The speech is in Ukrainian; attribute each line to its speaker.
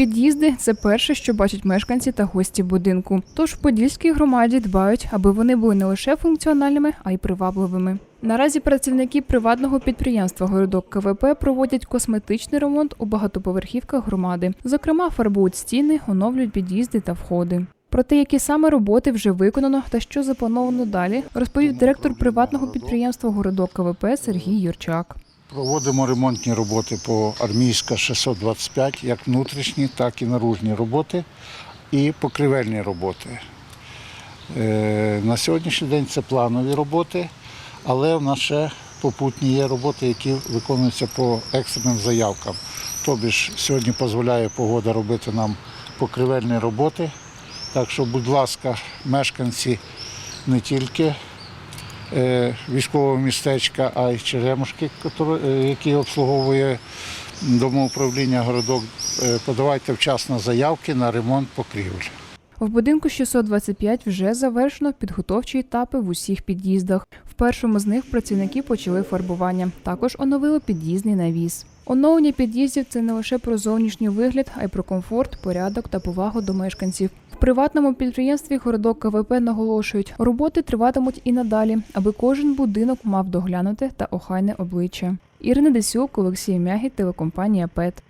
Speaker 1: Під'їзди це перше, що бачать мешканці та гості будинку. Тож в Подільській громаді дбають, аби вони були не лише функціональними, а й привабливими. Наразі працівники приватного підприємства Городок КВП проводять косметичний ремонт у багатоповерхівках громади. Зокрема, фарбують стіни, оновлюють під'їзди та входи. Про те, які саме роботи вже виконано та що заплановано далі, розповів директор приватного підприємства Городок КВП Сергій Юрчак.
Speaker 2: Проводимо ремонтні роботи по армійська 625, як внутрішні, так і наружні роботи і покривельні роботи. Е, На сьогоднішній день це планові роботи, але в нас ще попутні є роботи, які виконуються по екстреним заявкам. Тобі ж сьогодні дозволяє погода робити нам покривельні роботи. Так що, будь ласка, мешканці не тільки військового містечка, а й Черемушки, е, який обслуговує домоуправління городок. Е, Подавайте вчасно заявки на ремонт покрівель.
Speaker 1: В будинку 625 вже завершено підготовчі етапи в усіх під'їздах. В першому з них працівники почали фарбування. Також оновили під'їзний навіс. Оновлення під'їздів це не лише про зовнішній вигляд, а й про комфорт, порядок та повагу до мешканців. В приватному підприємстві городок КВП наголошують, роботи триватимуть і надалі, аби кожен будинок мав доглянуте та охайне обличчя. Ірина Десюк, Олексій Мягі, телекомпанія ПЕТ.